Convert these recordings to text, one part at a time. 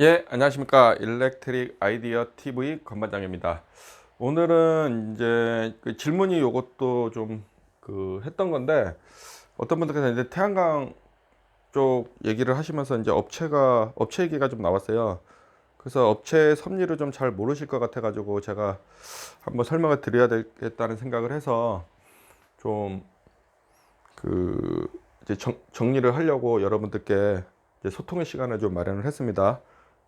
예, 안녕하십니까. 일렉트릭 아이디어 TV 건반장입니다. 오늘은 이제 그 질문이 요것도 좀 그 했던 건데 어떤 분들께서 이제 태양광 쪽 얘기를 하시면서 이제 업체가 업체 얘기가 좀 나왔어요. 그래서 업체 섭리를 좀 잘 모르실 것 같아 가지고 제가 한번 설명을 드려야 되겠다는 생각을 해서 좀그 이제 정, 정리를 하려고 여러분들께 이제 소통의 시간을 좀 마련을 했습니다.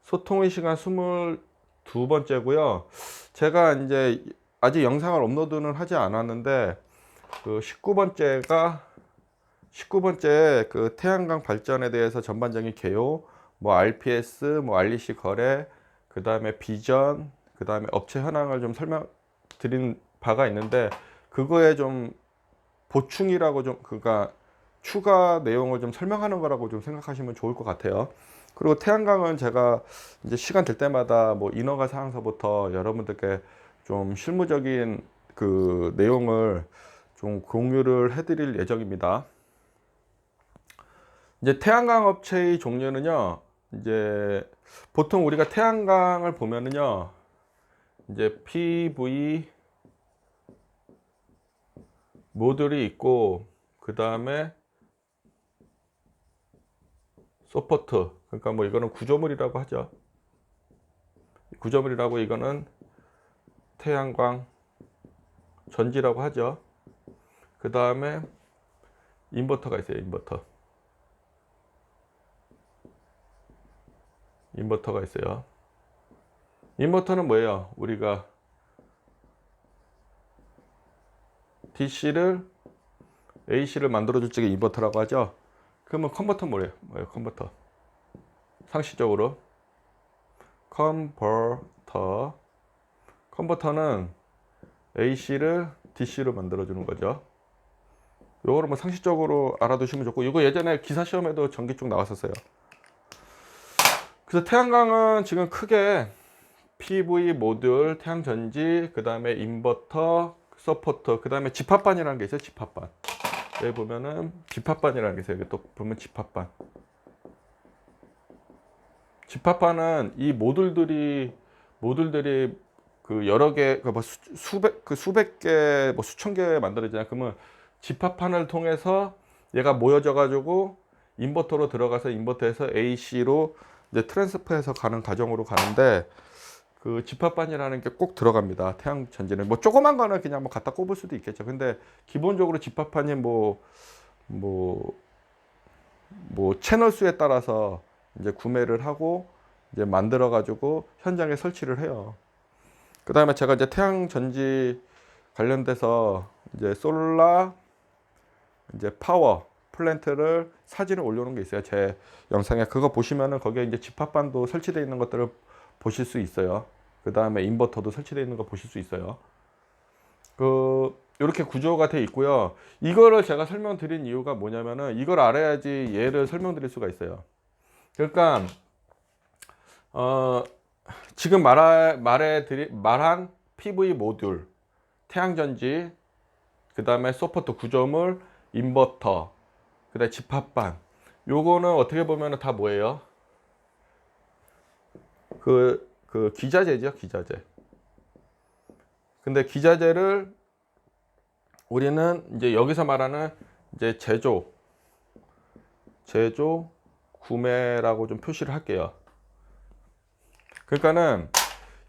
소통의 시간 22번째고요. 제가 이제 아직 영상을 업로드는 하지 않았는데 그 19번째가 19번째 그 태양광 발전에 대해서 전반적인 개요, 뭐 RPS, 뭐 REC 거래, 그 다음에 비전, 그 다음에 업체 현황을 좀 설명 드린 바가 있는데 그거에 좀 보충이라고 좀 그가 추가 내용을 좀 설명하는 거라고 좀 생각하시면 좋을 것 같아요. 그리고 태양광은 제가 이제 시간 될 때마다 뭐 인허가 사항서부터 여러분들께 좀 실무적인 그 내용을 좀 공유를 해드릴 예정입니다. 이제 태양광 업체의 종류는요, 이제 보통 우리가 태양광을 보면은요, 이제 PV 모듈이 있고, 그 다음에 소포트 그러니까 뭐 이거는 구조물이라고 하죠 구조물이라고 이거는 태양광 전지라고 하죠 그 다음에 인버터가 있어요 인버터 인버터가 있어요 인버터는 뭐예요 우리가 DC를 AC를 만들어줄 적에 인버터라고 하죠 그러면 컨버터 뭐예요? 뭐예요? 컨버터. 상식적으로 컨버터. 컨버터는 AC를 DC로 만들어 주는 거죠. 요거를 뭐 상식적으로 알아두시면 좋고 이거 예전에 기사 시험에도 전기 쪽 나왔었어요. 그래서 태양광은 지금 크게 PV 모듈, 태양 전지, 그 다음에 인버터, 서포터, 그 다음에 집합반이라는 게 있어요. 집합반. 여기 보면은 집합반이라는 게 있어요. 여기 또 보면 집합반. 집합반은 이 모듈들이 모듈들이 그 여러 개, 그 뭐 수백 그 수백 개, 뭐 수천 개 만들어지잖아요. 그러면 집합판을 통해서 얘가 모여져 가지고 인버터로 들어가서 인버터에서 AC로 이제 트랜스퍼해서 가는 과정으로 가는데 그 집합반이라는 게 꼭 들어갑니다. 태양 전지는 뭐 조그만 거는 그냥 뭐 갖다 꼽을 수도 있겠죠. 근데 기본적으로 집합판이 뭐 뭐, 뭐 채널 수에 따라서 이제 구매를 하고 이제 만들어 가지고 현장에 설치를 해요. 그 다음에 제가 이제 태양 전지 관련돼서 이제 솔라 이제 파워 플랜트를 사진을 올려놓은 게 있어요. 제 영상에 그거 보시면은 거기에 이제 집합반도 설치되어 있는 것들을 보실 수 있어요. 그 다음에 인버터도 설치되어 있는 거 보실 수 있어요. 그 이렇게 구조가 되어 있고요. 이거를 제가 설명드린 이유가 뭐냐면은 이걸 알아야지 얘를 설명드릴 수가 있어요. 그러니까 어 지금 말하, 말해 드리 말한 PV 모듈, 태양전지, 그 다음에 소프트 구조물, 인버터, 그 다음에 집합반. 요거는 어떻게 보면 다 뭐예요? 그, 그 기자재죠, 기자재. 근데 기자재를 우리는 이제 여기서 말하는 이제 제조, 제조, 구매라고 좀 표시를 할게요. 그러니까는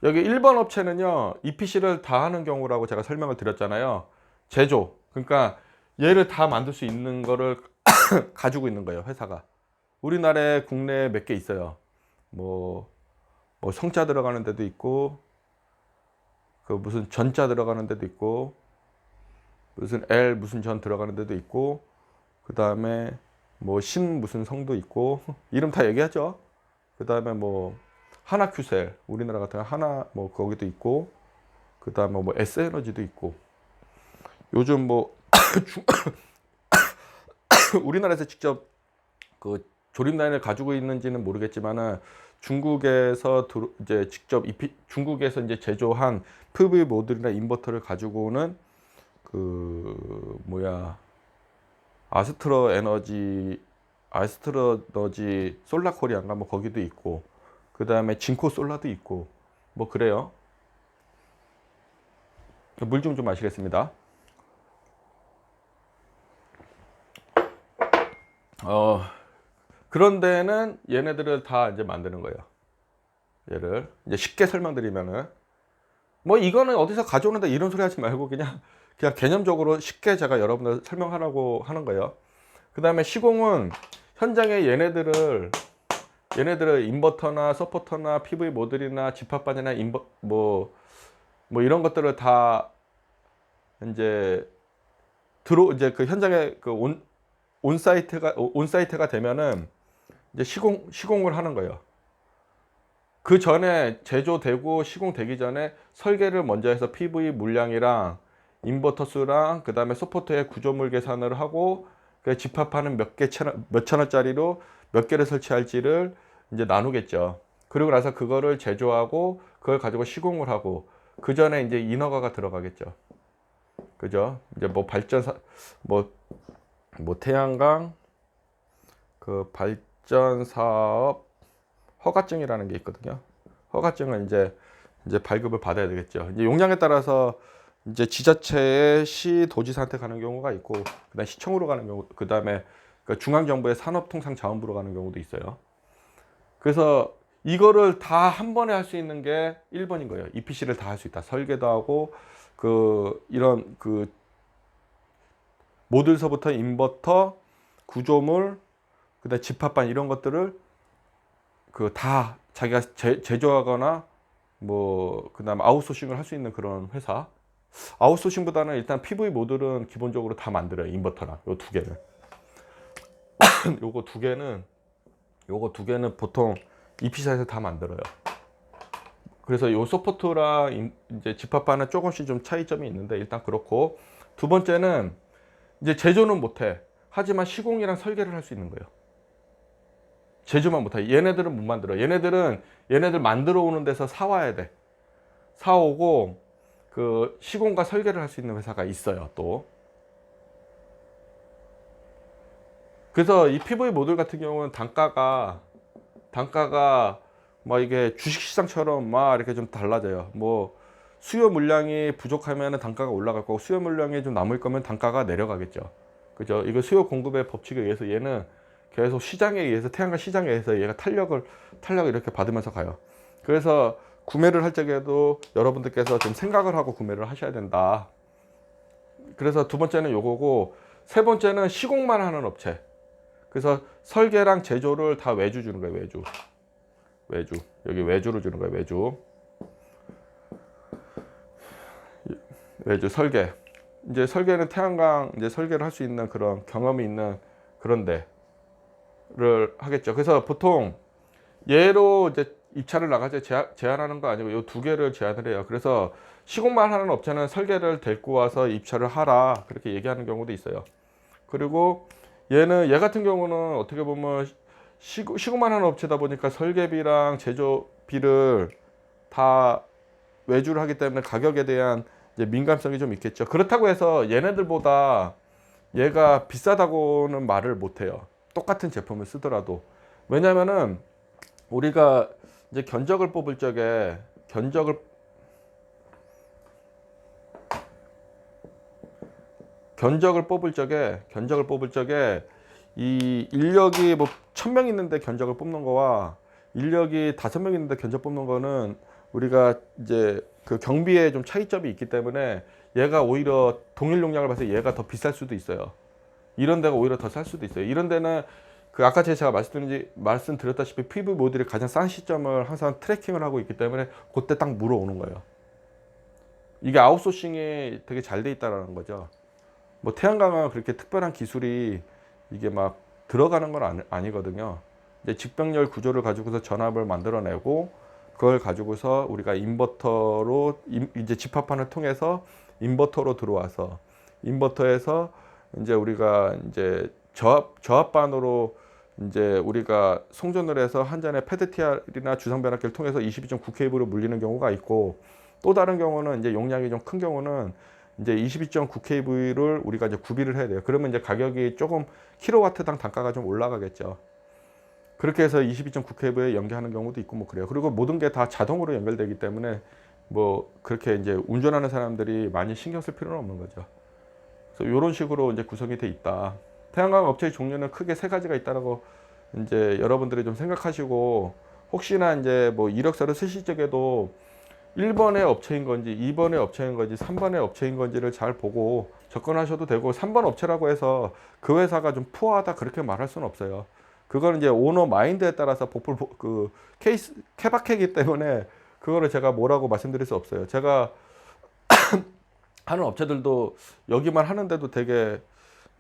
여기 1번 업체는요, EPC를 다 하는 경우라고 제가 설명을 드렸잖아요. 제조. 그러니까 얘를 다 만들 수 있는 거를 가지고 있는 거예요, 회사가. 우리나라에 국내에 몇 개 있어요. 뭐, 뭐 성자 들어가는 데도 있고 그 무슨 전자 들어가는 데도 있고 무슨 L 무슨 전 들어가는 데도 있고 그 다음에 뭐 신 무슨 성도 있고 이름 다 얘기하죠. 그 다음에 뭐 하나 큐셀 우리나라 같은 하나 뭐 거기도 있고 그 다음에 뭐 S 에너지도 있고 요즘 뭐 우리나라에서 직접 그 조립 라인을 가지고 있는지는 모르겠지만은 중국에서 이제 직접 중국에서 이제 제조한 PV 모듈이나 인버터를 가지고 오는 그 뭐야 아스트로 에너지 아스트로 에너지 솔라 코리안가 뭐 거기도 있고 그 다음에 진코 솔라도 있고 뭐 그래요. 물 좀 좀 마시겠습니다. 어 그런 데는 얘네들을 다 이제 만드는 거예요. 얘를 이제 쉽게 설명드리면은 뭐 이거는 어디서 가져오는데 이런 소리 하지 말고 그냥 그냥 개념적으로 쉽게 제가 여러분들 설명하라고 하는 거예요. 그 다음에 시공은 현장에 얘네들을 얘네들을 인버터나 서포터나 PV 모듈이나 집합반이나 인버 뭐, 뭐 이런 것들을 다 이제 들어 이제 그 현장에 그 온 온사이트가 온사이트가 되면은 이제 시공 시공을 하는 거예요. 그 전에 제조되고 시공되기 전에 설계를 먼저 해서 PV 물량이랑 인버터 수랑 그 다음에 서포터의 구조물 계산을 하고 그 집합하는 몇개 몇천 원짜리로 몇 개를 설치할지를 이제 나누겠죠. 그리고 나서 그거를 제조하고 그걸 가지고 시공을 하고 그 전에 이제 인허가가 들어가겠죠. 그죠? 이제 뭐 발전사 뭐뭐 태양광 그 발전 사업 허가증이라는 게 있거든요. 허가증은 이제 이제 발급을 받아야 되겠죠. 이제 용량에 따라서 이제 지자체의 시 도지사한테 가는 경우가 있고 그다음 시청으로 가는 경우 그다음에 그 중앙 정부의 산업통상자원부로 가는 경우도 있어요. 그래서 이거를 다 한 번에 할 수 있는 게 1번인 거예요. EPC를 다 할 수 있다. 설계도 하고 그 이런 그 모듈서부터 인버터, 구조물, 그다음 집합반 이런 것들을 그 다 자기가 제, 제조하거나 뭐 그다음 아웃소싱을 할 수 있는 그런 회사. 아웃소싱보다는 일단 PV 모듈은 기본적으로 다 만들어요. 인버터랑 요 두 개는. 요거 두 개는 요거 두 개는 보통 EP사에서 다 만들어요. 그래서 요 인- 이제 집합반은 조금씩 좀 차이점이 있는데 일단 그렇고 두 번째는 이제 제조는 못해. 하지만 시공이랑 설계를 할 수 있는 거예요. 제조만 못해. 얘네들은 못 만들어. 얘네들은 얘네들 만들어 오는 데서 사와야 돼. 사오고 그 시공과 설계를 할 수 있는 회사가 있어요. 또. 그래서 이 PV 모듈 같은 경우는 단가가 단가가 뭐 이게 주식 시장처럼 막 이렇게 좀 달라져요. 뭐 수요 물량이 부족하면 단가가 올라갈 거고 수요 물량이 좀 남을 거면 단가가 내려가겠죠. 그죠? 이거 수요 공급의 법칙에 의해서 얘는 계속 시장에 의해서 태양광 시장에 의해서 얘가 탄력을 탄력을 이렇게 받으면서 가요. 그래서 구매를 할 적에도 여러분들께서 좀 생각을 하고 구매를 하셔야 된다. 그래서 두 번째는 요거고 세 번째는 시공만 하는 업체. 그래서 설계랑 제조를 다 외주 주는 거예요. 외주. 외주. 여기 외주를 주는 거예요. 외주. 외주 설계. 이제 설계는 태양광 이제 설계를 할 수 있는 그런 경험이 있는 그런 데를 하겠죠. 그래서 보통 얘로 이제 입찰을 제한, 제한하는 거 아니고 이두 개를 제한을 해요. 그래서 시공만 하는 업체는 설계를 데리고 와서 입찰을 하라 그렇게 얘기하는 경우도 있어요. 그리고 얘는 얘 같은 경우는 어떻게 보면 시공, 시공만 하는 업체다 보니까 설계비랑 제조비를 다 외주를 하기 때문에 가격에 대한 민감성이 좀 있겠죠. 그렇다고 해서 얘네들보다 얘가 비싸다고는 말을 못 해요. 똑같은 제품을 쓰더라도. 왜냐면은 우리가 이제 견적을 뽑을 적에 견적을 견적을 뽑을 적에 견적을 뽑을 적에 이 인력이 뭐 천 명 있는데 견적을 뽑는 거와 인력이 다섯 명 있는데 견적 뽑는 거는 우리가 이제 그 경비에 좀 차이점이 있기 때문에 얘가 오히려 동일 용량을 봐서 얘가 더 비쌀 수도 있어요. 이런 데가 오히려 더쌀 수도 있어요. 이런 데는 그 아까 제가 말씀드린 말씀드렸다시피 PV 모듈이 가장 싼 시점을 항상 트래킹을 하고 있기 때문에 그때 딱 물어오는 거예요. 이게 아웃소싱이 되게 잘 돼 있다라는 거죠. 뭐 태양광은 그렇게 특별한 기술이 이게 막 들어가는 건 아니, 아니거든요. 이제 직병렬 구조를 가지고서 전압을 만들어내고 그걸 가지고서 우리가 인버터로 임- 이제 집합판을 통해서 인버터로 들어와서 인버터에서 이제 우리가 이제 저압 저압반으로 이제 우리가 송전을 해서 한 잔의 페드티알이나 주성 변압기를 통해서 22.9K로 물리는 경우가 있고 또 다른 경우는 이제 용량이 좀 큰 경우는 이제 22.9kV를 우리가 이제 구비를 해야 돼요. 그러면 이제 가격이 조금 킬로와트당 단가가 좀 올라가겠죠. 그렇게 해서 22.9kV에 연계하는 경우도 있고 뭐 그래요. 그리고 모든 게 다 자동으로 연결되기 때문에 뭐 그렇게 이제 운전하는 사람들이 많이 신경 쓸 필요는 없는 거죠. 그래서 이런 식으로 이제 구성이 돼 있다. 태양광 업체의 종류는 크게 세 가지가 있다라고 이제 여러분들이 좀 생각하시고 혹시나 이제 뭐 이력서를 쓰실 적에도 1번의 업체인 건지 2번의 업체인 건지 3번의 업체인 건지를 잘 보고 접근하셔도 되고 3번 업체라고 해서 그 회사가 좀 푸어하다 그렇게 말할 수는 없어요. 그거는 이제 오너 마인드에 따라서 보풀 보- 그 케이스 케바케이기 때문에 그거를 제가 뭐라고 말씀드릴 수 없어요. 제가 하는 업체들도 여기만 하는데도 되게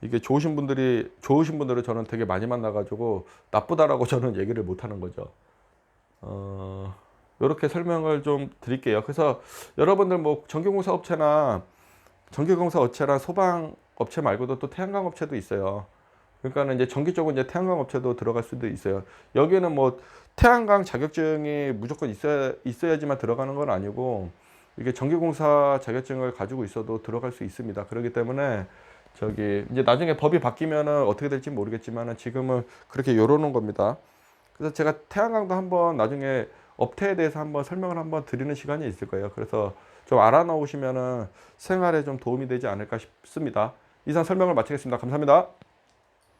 이게 좋으신 분들이 좋으신 분들을 저는 되게 많이 만나가지고 나쁘다라고 저는 얘기를 못 하는 거죠. 어, 이렇게 설명을 좀 드릴게요. 그래서 여러분들 뭐 전기공사 업체나 전기공사 업체나 소방 업체 말고도 또 태양광 업체도 있어요. 그러니까는 이제 전기 쪽은 이제 태양광 업체도 들어갈 수도 있어요. 여기는 뭐 태양광 자격증이 무조건 있어야 있어야지만 들어가는 건 아니고 이게 전기공사 자격증을 가지고 있어도 들어갈 수 있습니다. 그렇기 때문에 저기 이제 나중에 법이 바뀌면은 어떻게 될지 모르겠지만은 지금은 그렇게 열어놓은 겁니다. 그래서 제가 태양광도 한번 나중에 업태에 대해서 한번 설명을 한번 드리는 시간이 있을 거예요. 그래서 좀 알아놓으시면은 생활에 좀 도움이 되지 않을까 싶습니다. 이상 설명을 마치겠습니다. 감사합니다.